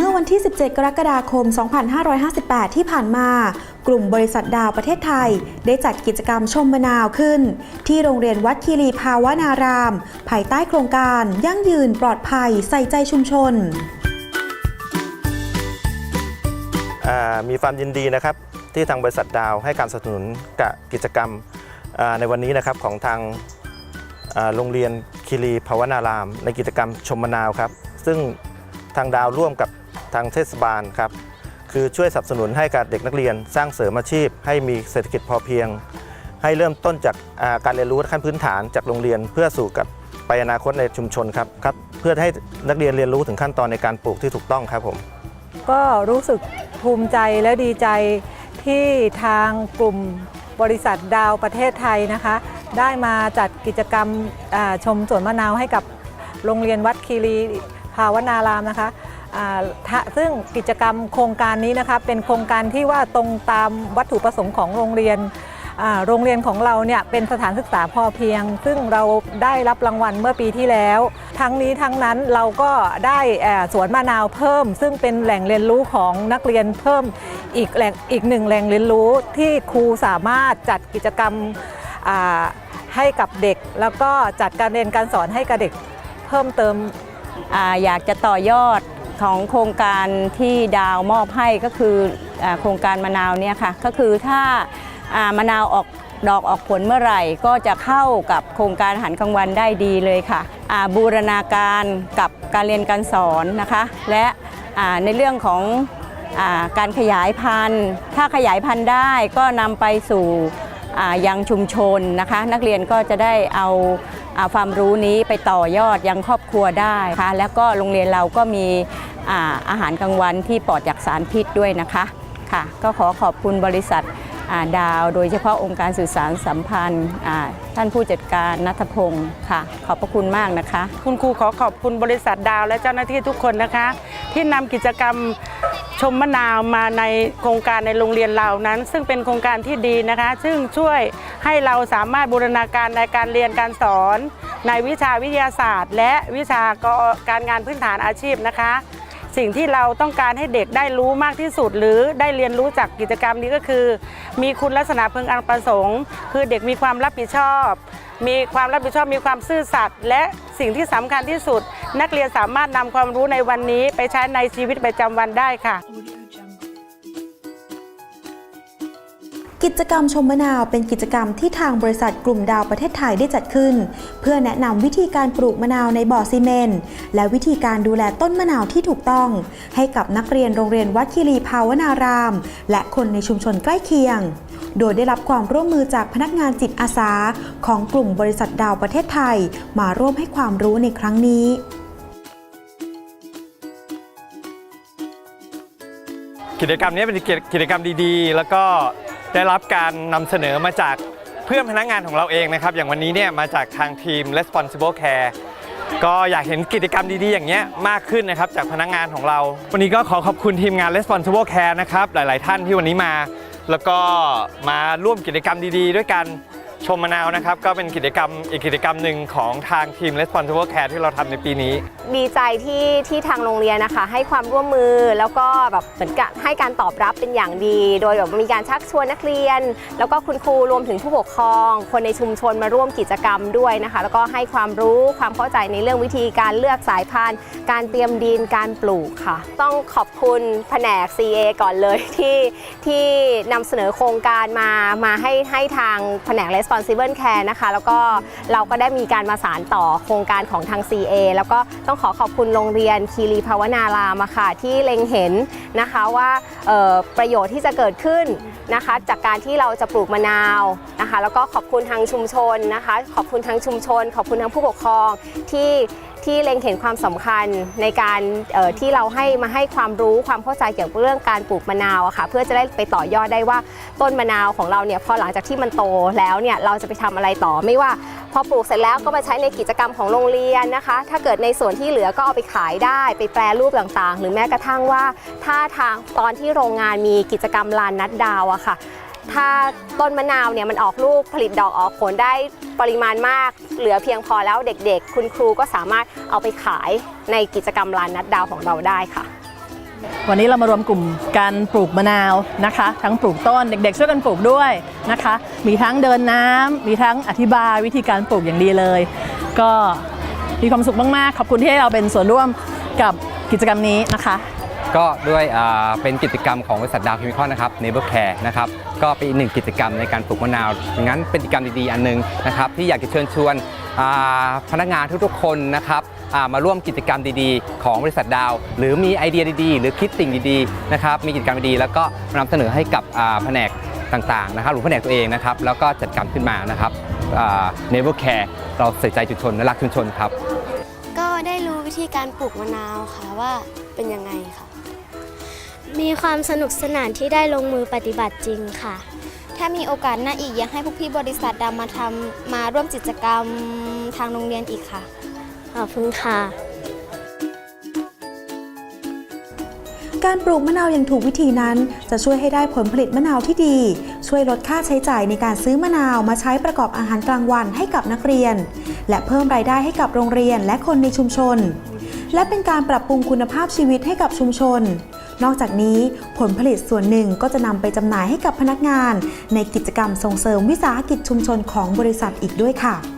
เมื่อวันที่ 17 กรกฎาคม 2558 ที่ผ่านมา กลุ่มบริษัทดาวประเทศไทย ได้จัดกิจกรรมชมมะนาวขึ้น ที่โรงเรียนวัดคีรีภาวนาราม ภายใต้โครงการยั่งยืนปลอดภัยใส่ใจชุมชน มีความยินดีนะครับที่ทางบริษัทดาวให้การสนับสนุนกับกิจกรรมในวันนี้นะครับของทางโรงเรียนคีรีภาวนาราม ในกิจกรรมชมมะนาวครับ ซึ่งทางดาวร่วมกับ ทางเทศบาลครับคือช่วยสนับสนุนให้กับเด็กนักเรียน สร้างเสริมอาชีพ ให้มีเศรษฐกิจพอเพียง ให้เริ่มต้นจากาการเรียนรู้ขั้นพื้นฐานจากโรงเรียนเพื่อสู่กับไปอนาคตในชุมชนครับครับเพื่อให้นักเรียนเรียนรู้ถึงขั้นตอนในการปลูกที่ถูกต้องครับผมก็รู้สึกภูมิใจและดีใจที่ทางกลุ่มบริษัทดาวประเทศไทยนะคะ ได้มาจัดกิจกรรมชมสวนมะนาวให้กับโรงเรียนวัดคีรีภาวนารามนะคะ ซึ่งกิจกรรมโครงการนี้นะคะเป็นโครงการที่ว่าตรงตามวัตถุประสงค์ของโรงเรียนโรงเรียนของเราเนี่ยเป็นสถานศึกษาพอเพียง ซึ่งเราได้รับรางวัลเมื่อปีที่แล้ว ทั้งนี้ทั้งนั้นเราก็ได้สวนมะนาวเพิ่ม ซึ่งเป็นแหล่งเรียนรู้ของนักเรียนเพิ่มอีกแหล่งอีกหนึ่งแหล่งเรียนรู้ที่ครูสามารถจัดกิจกรรมให้กับเด็ก แล้วก็จัดการเรียนการสอนให้กับเด็กเพิ่มเติมออยากจะต่อยอด ของโครงการที่ดาวมอบให้ก็คืออโครงการมะนาวเนี่ยค่ะก็คือถ้าามะนาวออกดอกออกผลเมื่อไหร่ก็จะเข้ากับโครงการหารกลางวันได้ดีเลยค่ะบูรณาการกับการเรียนการสอนนะคะ และในเรื่องของอการขยายพันธุ์ ถ้าขยายพันธุ์ได้ก็นำไปสู่ยังชุมชนนะคะ นักเรียนก็จะได้เอา ความรู้นี้ไปต่อยอดยังครอบครัวได้ค่ะแล้วก็โรงเรียนเราก็มีอาอาหารกลางวันที่ปลอดจากสารพิษด้วยนะคะค่ะ ก็ขอขอบคุณบริษัทดาว โดยเฉพาะองค์การสื่อสารสัมพันธ์ท่านผู้จัดการนัทพงศ์ค่ะ ขอบพระคุณมากนะคะ คุณครูขอขอบคุณบริษัทดาวและเจ้าหน้าที่ทุกคนนะคะ ที่นำกิจกรรม ชมมะนาวมาในโครงการในโรงเรียนเรานั้น ซึ่งเป็นโครงการที่ดีนะคะ ซึ่งช่วยให้เราสามารถบูรณาการในการเรียนการสอน ในวิชาวิทยาศาสตร์ และวิชาการงานพื้นฐานอาชีพนะคะ สิ่งที่เราต้องการให้เด็กได้รู้มากที่สุด หรือได้เรียนรู้จากกิจกรรมนี้ก็คือ มีคุณลักษณะเพึงอันประสงค์ คือเด็กมีความรับผิดชอบ มีความรับผิดชอบมีความซื่อสัตย์และสิ่งที่สำคัญที่สุด นักเรียนสามารถนำความรู้ในวันนี้ไปใช้ในชีวิตประจำวันได้ค่ะ กิจกรรมชมมะนาวเป็นกิจกรรมที่ทางบริษัทกลุ่มดาวประเทศไทยได้จัดขึ้น เพื่อแนะนำวิธีการปลูกมะนาวในบ่อซีเมนต์และวิธีการดูแลต้นมะนาวที่ถูกต้อง ให้กับนักเรียนโรงเรียนวัดคีรีภาวนาราม และคนในชุมชนใกล้เคียง โดยได้รับความร่วมมือจากพนักงานจิตอาสา ของกลุ่มบริษัทดาวประเทศไทย มาร่วมให้ความรู้ในครั้งนี้กิจกรรมนี้เป็นกิจกรรมดีๆ แล้วก็ได้รับการนำเสนอมาจากเพื่อนพนักงานของเราเองนะครับ อย่างวันนี้เนี่ยมาจากทางทีม Responsible Care ก็อยากเห็นกิจกรรมดีๆ อย่างเงี้ยมากขึ้นนะครับจากพนักงานของเรา วันนี้ก็ขอขอบคุณทีมงาน Responsible Care นะครับ หลายๆท่านที่วันนี้มา แล้วก็มาร่วมกิจกรรมดีๆ ด้วยกัน ชมมะนาวนะครับ ก็เป็นกิจกรรมอีกกิจกรรมหนึ่งของทางทีม Responsible Care ที่เราทำในปีนี้ ดีใจที่ที่ทางโรงเรียนนะคะ ให้ความร่วมมือแล้วก็แบบเหมือนกับให้การตอบรับเป็นอย่างดี โดยแบบมีการชักชวนนักเรียน แล้วก็คุณครูรวมถึงผู้ปกครอง คนในชุมชนมาร่วมกิจกรรมด้วยนะคะ แล้วก็ให้ความรู้ความเข้าใจในเรื่องวิธีการเลือกสายพันธุ์การเตรียมดินการปลูกค่ะ ต้องขอบคุณแผนก CA ก่อนเลยที่ที่นำเสนอโครงการมามาให้ให้ทางแผนก Responsible Care นะคะ แล้วก็เราก็ได้มีการมาสานต่อโครงการของทาง CA แล้วก็ต้องขอขอบคุณโรงเรียนคีรีภาวนารามค่ะที่เล็งเห็นนะคะว่าประโยชน์ที่จะเกิดขึ้นนะคะจากการที่เราจะปลูกมะนาวนะคะ แล้วก็ขอบคุณทางชุมชนนะคะ ขอบคุณทางชุมชน ขอบคุณทางผู้ปกครองที่ ที่เล็งเห็นความสำคัญในการที่เราให้มาให้ความรู้ความเข้าใจเกี่ยวกับเรื่องการปลูกมะนาวอะค่ะ เพื่อจะได้ไปต่อยอดได้ว่าต้นมะนาวของเราเนี่ยพอหลังจากที่มันโตแล้วเนี่ยเราจะไปทำอะไรต่อไม่ว่าพอปลูกเสร็จแล้วก็มาใช้ในกิจกรรมของโรงเรียนนะคะ ถ้าเกิดในส่วนที่เหลือก็เอาไปขายได้ไปแปรรูปต่างๆ หรือแม้กระทั่งว่า ถ้าทางตอนที่โรงงานมีกิจกรรมลานนัดดาวอะค่ะ ถ้าต้นมะนาวเนี่ยมันออกลูกผลิตดอกออกผลได้ปริมาณมาก เหลือเพียงพอแล้วเด็กๆ คุณครูก็สามารถเอาไปขายในกิจกรรมลานนัดดาวของเราได้ค่ะ วันนี้เรามารวมกลุ่มการปลูกมะนาวนะคะ ทั้งปลูกต้นเด็กๆ ช่วยกันปลูกด้วยนะคะ มีทั้งเดินน้ำมีทั้งอธิบายวิธีการปลูกอย่างดีเลย ก็มีความสุขมากๆ ขอบคุณที่ให้เราเป็นส่วนร่วมกับกิจกรรมนี้นะคะ ก็ด้วยเป็นกิจกรรมของบริษัทดาวเคมีคอนนะครับ Neighbor Care นะครับก็เป็นอีกหนึ่งกิจกรรมในการปลูกมะนาวงั้นเป็นกิจกรรมดีๆ อันหนึงนะครับที่อยากจะเชิญชวนพนักงานทุกๆคนนะครับมาร่วมกิจกรรมดีๆ ของบริษัทดาว หรือมีไอเดียดีๆ หรือคิดสิ่งดีๆนะครับมีกิจกรรมดีๆแล้วก็นำเสนอให้กับแผนกต่างๆนะครับหรือแผนกตัวเองนะครับแล้วก็จัดการขึ้นมานะครับอ่า Neighbor Care เราใส่ใจชุมชนและรักชุมชนครับ ก็ได้รู้วิธีการปลูกมะนาวค่ะว่าเป็นยังไงค่ะ มีความสนุกสนานที่ได้ลงมือปฏิบัติจริงค่ะ ถ้ามีโอกาสหน้าอีกอยากให้พวกพี่บริษัทดำมาทำมาร่วมกิจกรรมทางโรงเรียนอีกค่ะ ขอบคุณค่ะ การปลูกมะนาวอย่างถูกวิธีนั้น จะช่วยให้ได้ผลผลิตมะนาวที่ดี ช่วยลดค่าใช้จ่ายในการซื้อมะนาวมาใช้ประกอบอาหารกลางวันให้กับนักเรียน และเพิ่มรายได้ให้กับโรงเรียนและคนในชุมชน และเป็นการปรับปรุงคุณภาพชีวิตให้กับชุมชน นอกจากนี้ผลผลิตส่วนหนึ่งก็จะนำไปจำหน่ายให้กับพนักงาน ในกิจกรรมส่งเสริมวิสาหกิจชุมชนของบริษัทอีกด้วยค่ะ